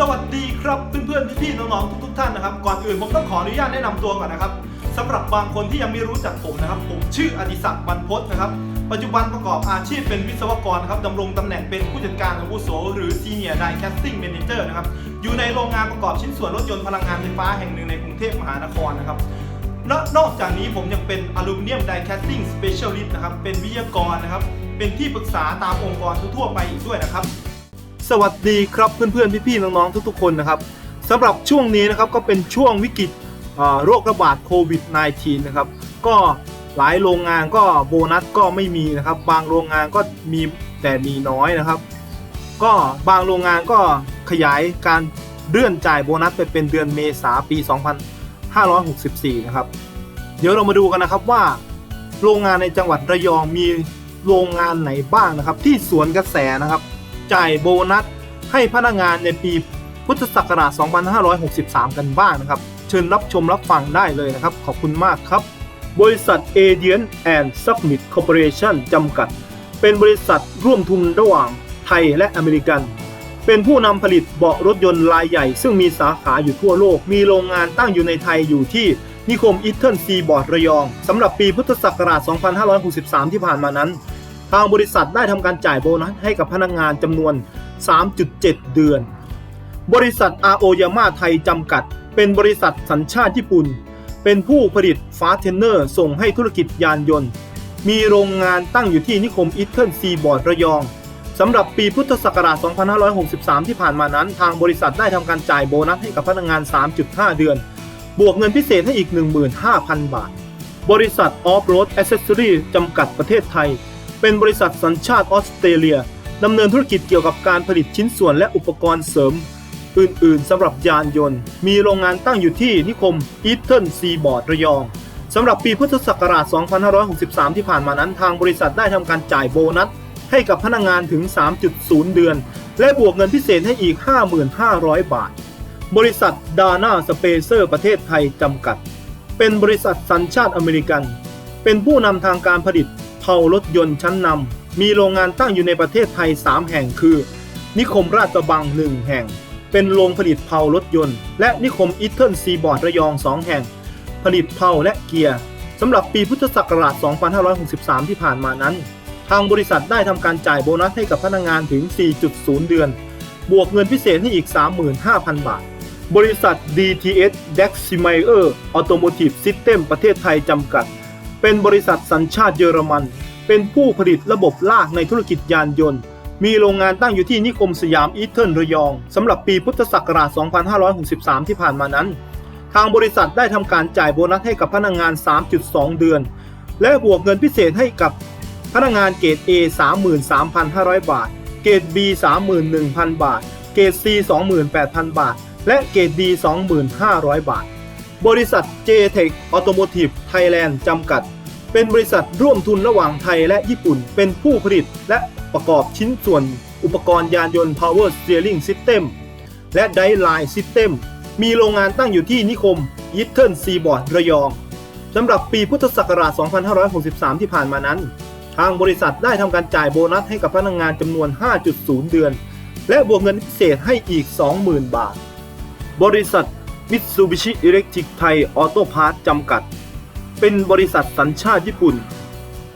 สวัสดีครับเพื่อนๆพี่ๆน้องๆทุกๆท่านนะครับ ก่อนอื่นผมต้องขออนุญาตแนะนำตัวก่อนนะครับสำหรับบางคนที่ยังไม่รู้จักผมนะครับ ผมชื่ออดิศักดิ์บรรพตนะครับ ปัจจุบันประกอบอาชีพเป็นวิศวกรนะครับดำรงตำแหน่งเป็นผู้จัดการอาวุโสหรือ Senior Die Casting Manager นะครับ อยู่ในโรงงานประกอบชิ้นส่วนรถยนต์พลังงานไฟฟ้าแห่งหนึ่งในกรุงเทพมหานครนะครับและนอกจากนี้ผมยังเป็นอลูมิเนียมไดแคสติ้งสเปเชียลิสต์นะครับ เป็นวิทยากรนะครับ เป็นที่ปรึกษาตามองค์กรทั่วไปอีกด้วยนะครับ สวัสดีครับเพื่อนๆ พี่ๆ น้องๆ ทุกๆ คนนะครับสำหรับช่วงนี้นะครับก็เป็นช่วงวิกฤตโรคระบาดโควิด -19 นะครับก็หลายโรงงานก็โบนัสก็ไม่มีนะครับ บางโรงงานก็มีแต่มีน้อยนะครับ ก็บางโรงงานก็ขยายการเลื่อนจ่ายโบนัสไปเป็นเดือนเมษาปี 2564 นะครับ เดี๋ยวเรามาดูกันนะครับว่า โรงงานในจังหวัดระยองมีโรงงานไหนบ้างนะครับ ที่สวนกระแสนะครับ จ่ายโบนัสให้พนักงานในปีพุทธศักราช 2563 กันบ้างนะครับ เชิญรับชมรับฟังได้เลยนะครับ ขอบคุณมากครับ บริษัท a d i a n and Submit Corporation จำกัด เป็นบริษัทร่วมทุนระหว่างไทยและอเมริกัน เป็นผู้นำผลิตเบาะรถยนต์รายใหญ่ ซึ่งมีสาขาอยู่ทั่วโลก มีโรงงานตั้งอยู่ในไทยอยู่ที่นิคมอิตเทิลซีบอร์ดระยองสำหรับปีพุทธศักราช 2563 ที่ผ่านมานั้น ทางบริษัทได้ทำการจ่ายโบนัสให้กับพนักงานจำนวน 3.7 เดือน บริษัท RO Yama ไทยจำกัด เป็นบริษัทสัญชาติญี่ปุ่น เป็นผู้ผลิตฟาสเทนเนอร์ส่งให้ธุรกิจยานยนต์ มีโรงงานตั้งอยู่ที่นิคมอิตเทิลซีบอร์ดระยองสำหรับปีพุทธศักราช 2563 ที่ผ่านมานั้น ทางบริษัทได้ทำการจ่ายโบนัสให้กับพนักงาน 3.5 เดือน บวกเงินพิเศษให้อีก 15,000 บาท บริษัท Off Road Accessory จำกัดประเทศไทย เป็นบริษัทสัญชาติออสเตรเลียดำเนินธุรกิจเกี่ยวกับการผลิตชิ้นส่วนและอุปกรณ์เสริม อื่นๆสำหรับยานยนต์ มีโรงงานตั้งอยู่ที่นิคมอีเทิลซีบอร์ดระยองสำหรับปีพุทธศักราช 2563 ที่ผ่านมานั้น ทางบริษัทได้ทำการจ่ายโบนัส ให้กับพนักงานถึง 3.0 เดือน และบวกเงินพิเศษให้อีก 5,500 บาท บริษัทดาน่าสเปเซอร์ประเทศไทยจำกัด เป็นบริษัทสัญชาติอเมริกัน เป็นผู้นำทางการผลิต ผารถยนต์ชั้นนำมีโรงงานตั้งอยู่ในประเทศไทย 3 แห่งคือ นิคมราชกระบังแห่ง เป็นโรงผลิตเผารถยนต์ และนิคมอิตเทิลซีบอร์ดระยอง 2 แห่ง ผลิตเผาและเกียร์สำหรับปีพุทธศักราช 2563 ที่ผ่านมานั้น ทางบริษัทได้ทำการจ่ายโบนัสให้กับพนักงานถึง 4.0 เดือน บวกเงินพิเศษให้อีก 35,000 บาท บริษัท DTS Daximeyer Automotive System ประเทศไทยจำกัด เป็นบริษัทสัญชาติเยอรมัน เป็นผู้ผลิตระบบลากในธุรกิจยานยนต์ มีโรงงานตั้งอยู่ที่นิคมสยามอีเทิลระยองสำหรับปีพุทธศักราช 2563 ที่ผ่านมานั้น ทางบริษัทได้ทำการจ่ายโบนัสให้กับพนักงาน 3.2 เดือน และบวกเงินพิเศษให้กับพนักงานเกรด A 33,500 บาท เกรด B 31,000 บาท เกรด C 28,000 บาท และเกรด D 2,500บาท บริษัท J-Tech Automotive Thailand จำกัด เป็นบริษัทร่วมทุนระหว่างไทยและญี่ปุ่น เป็นผู้ผลิตและประกอบชิ้นส่วน อุปกรณ์ยานยนต์ Power Steering System และ d i v e Line System มีโรงงานตั้งอยู่ที่นิคมยิทเทิลซีบอร์ดระยองสำหรับปีพุทธศักราช 2563 ที่ผ่านมานั้น ทางบริษัทได้ทำการจ่ายโบนัสให้กับพนักงานจำนวน 5.0 เดือน และบวกเงินพิเศษให้อีก 20,000 บาท บริษัท Mitsubishi Electric Thai Auto Parts จำกัด เป็นบริษัทสัญชาติญี่ปุ่น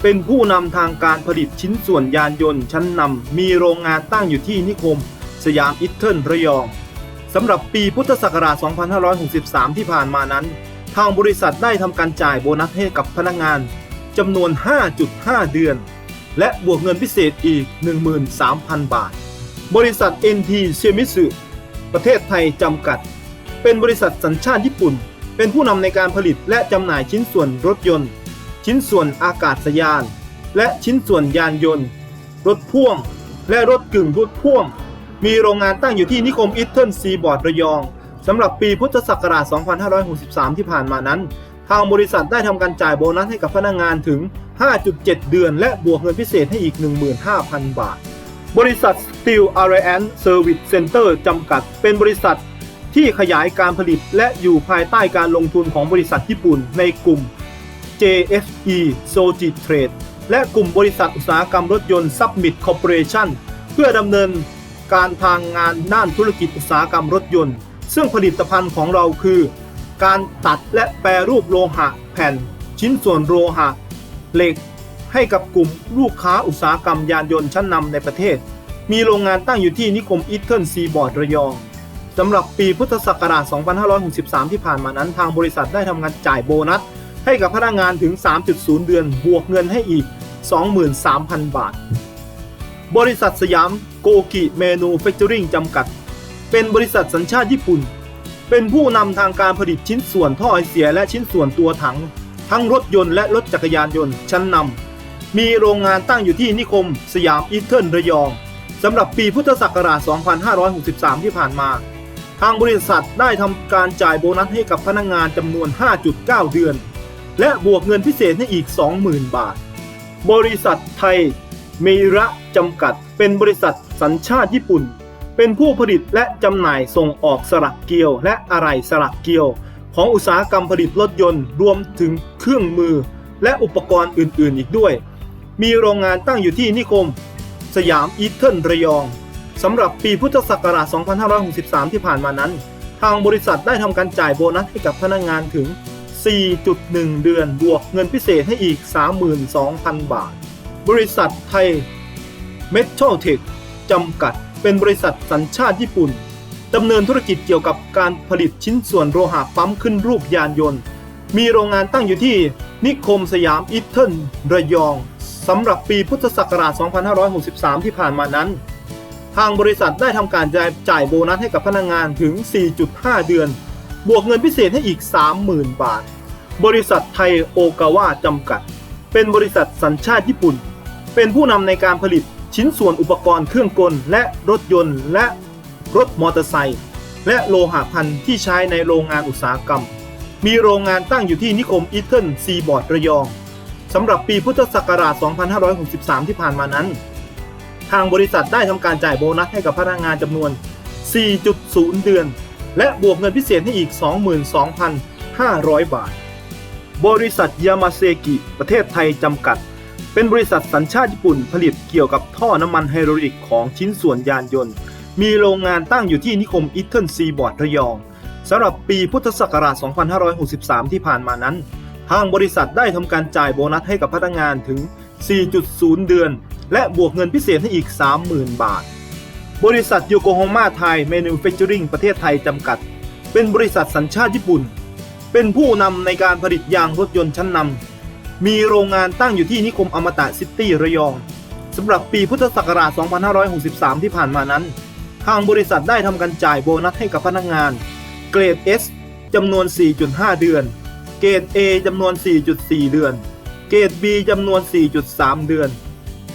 เป็นผู้นำทางการผลิตชิ้นส่วนยานยนต์ชั้นนำมีโรงงานตั้งอยู่ที่นิคม สยามอิตเทิลระยองสำหรับปีพุทธศักราช 2563 ที่ผ่านมานั้น ทางบริษัทได้ทำการจ่ายโบนัสให้กับพนักงานจำนวน 5.5 เดือน และบวกเงินพิเศษอีก 13,000 บาท บริษัท NT เชมิสึประเทศไทยจำกัด เป็นบริษัทสัญชาติญี่ปุ่น เป็นผู้นำในการผลิตและจำหน่ายชิ้นส่วนรถยนต์ ชิ้นส่วนอากาศยาน และชิ้นส่วนยานยนต์ รถพ่วง และรถกึ่งรถพ่วง มีโรงงานตั้งอยู่ที่นิคมอิตเทิลซีบอร์ดระยองสำหรับปีพุทธศักราช 2563 ที่ผ่านมานั้น ทางบริษัทได้ทำการจ่ายโบนัสให้กับพนักงานถึง 5.7 เดือน และบวกเงินพิเศษให้อีก 15,000 บาท บริษัท Steel Alliance Service Center จำกัด เป็นบริษัท ที่ขยายการผลิตและอยู่ภายใต้การลงทุนของบริษัทญี่ปุ่นในกลุ่ม JFE Soji Trade และกลุ่มบริษัทอุตสาหกรรมรถยนต์ Submit Corporation เพื่อดำเนินการทางงานด้านธุรกิจอุตสาหกรรมรถยนต์ ซึ่งผลิตภัณฑ์ของเราคือ การตัดและแปรรูปโลหะแผ่น ชิ้นส่วนโลหะเหล็ก ให้กับกลุ่มลูกค้าอุตสาหกรรมยานยนต์ชั้นนำในประเทศ มีโรงงานตั้งอยู่ที่นิคมอีเทิลซีบอร์ดระยอง สำหรับปีพุทธศักราช 2563 ที่ผ่านมานั้น ทางบริษัทได้ทำงานจ่ายโบนัส ให้กับพนักงานถึง 3.0 เดือน บวกเงินให้อีก 23,000 บาท บริษัทสยามโกกิเมนูแฟคเจอริงจำกัด เป็นบริษัทสัญชาติญี่ปุ่น เป็นผู้นำทางการผลิตชิ้นส่วนท่อไอเสียและชิ้นส่วนตัวถัง ทั้งรถยนต์และรถจักรยานยนต์ชั้นนำมีโรงงานตั้งอยู่ที่นิคม สยามอีเทิลระยองสำหรับปีพุทธศักราช 2563 ที่ผ่านมา ทางบริษัทได้ทำการจ่ายโบนัสให้กับพนักงานจำนวน 5.9 เดือน และบวกเงินพิเศษให้อีก 20,000 บาท บริษัทไทยเมระจำกัด เป็นบริษัทสัญชาติญี่ปุ่น เป็นผู้ผลิตและจำหน่ายส่งออกสลักเกลียว และอะไหล่สลักเกลียว ของอุตสาหกรรมผลิตรถยนต์รวมถึงเครื่องมือ และอุปกรณ์อื่น ๆ อีกด้วย มีโรงงานตั้งอยู่ที่นิคม สยามอีเทิลระยอง สำหรับปีพุทธศักราช 2563 ที่ผ่านมานั้น ทางบริษัทได้ทำการจ่ายโบนัสให้กับพนักงานถึง 4.1 เดือนบวกเงินพิเศษให้อีก 32,000 บาท บริษัทไทยเมทัลเทคจำกัด เป็นบริษัทสัญชาติญี่ปุ่นดำเนินธุรกิจเกี่ยวกับการผลิตชิ้นส่วนโลหะปั๊มขึ้นรูปยานยนต์ มีโรงงานตั้งอยู่ที่นิคมสยามอีเทิลระยองสำหรับปีพุทธศักราช 2563 ที่ผ่านมานั้น ทางบริษัทได้ทำการจ่ายจ่ายโบนัสให้กับพนักงานถึง 4.5 เดือน บวกเงินพิเศษให้อีก 30,000 บาท บริษัทไทยโอกาวาจำกัด เป็นบริษัทสัญชาติญี่ปุ่น เป็นผู้นำในการผลิตชิ้นส่วนอุปกรณ์เครื่องกล และรถยนต์ และรถมอเตอร์ไซค์และโลหะพันธุ์ที่ใช้ในโรงงานอุตสาหกรรม มีโรงงานตั้งอยู่ที่นิคมอีเทิลซีบอร์ดระยองสำหรับปีพุทธศักราช 2563 ที่ผ่านมานั้น ทางบริษัทได้ทำการจ่ายโบนัสให้กับพนักงานจำนวน 4.0 เดือน และบวกเงินพิเศษให้อีก 22,500 บาท บริษัทยามาเซกิ ประเทศไทยจำกัด เป็นบริษัทสัญชาติญี่ปุ่นผลิตเกี่ยวกับท่อน้ำมันไฮโดรอลิกของชิ้นส่วนยานยนต์ มีโรงงานตั้งอยู่ที่นิคมอีเทิลซีบอร์ดระยองสำหรับปีพุทธศักราช 2563 ที่ผ่านมานั้น ทางบริษัทได้ทำการจ่ายโบนัสให้กับพนักงานถึง 4.0 เดือน และบวกเงินพิเศษให้อีก 30,000 บาท บริษัทโยโกฮาม่าไทยแมนูแฟคเจอริงประเทศไทยจำกัด เป็นบริษัทสัญชาติญี่ปุ่น เป็นผู้นำในการผลิตยางรถยนต์ชั้นนำ มีโรงงานตั้งอยู่ที่นิคมอมตะซิตี้ระยองสำหรับปีพุทธศักราช 2563 ที่ผ่านมานั้น ทางบริษัทได้ทำการจ่ายโบนัสให้กับพนักงาน เกรด S จำนวน 4.5 เดือน เกรด A จำนวน 4.4 เดือน เกรด B จำนวน 4.3 เดือน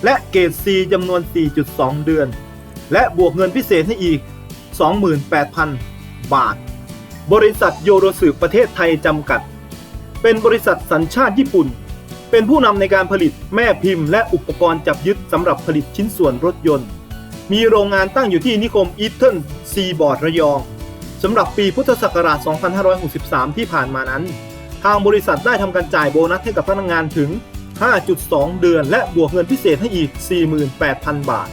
และเกรด C จำนวน 4.2 เดือน และบวกเงินพิเศษให้อีก 28,000 บาท บริษัทโยโรสึประเทศไทยจำกัด เป็นบริษัทสัญชาติญี่ปุ่น เป็นผู้นำในการผลิตแม่พิมพ์และอุปกรณ์จับยึดสำหรับผลิตชิ้นส่วนรถยนต์ มีโรงงานตั้งอยู่ที่นิคมอีเทิลซีบอร์ดระยองสำหรับปีพุทธศักราช 2563 ที่ผ่านมานั้น ทางบริษัทได้ทำการจ่ายโบนัสให้กับพนักงานถึง 5.2 เดือน และบวกเงินพิเศษให้อีก 48,000 บาท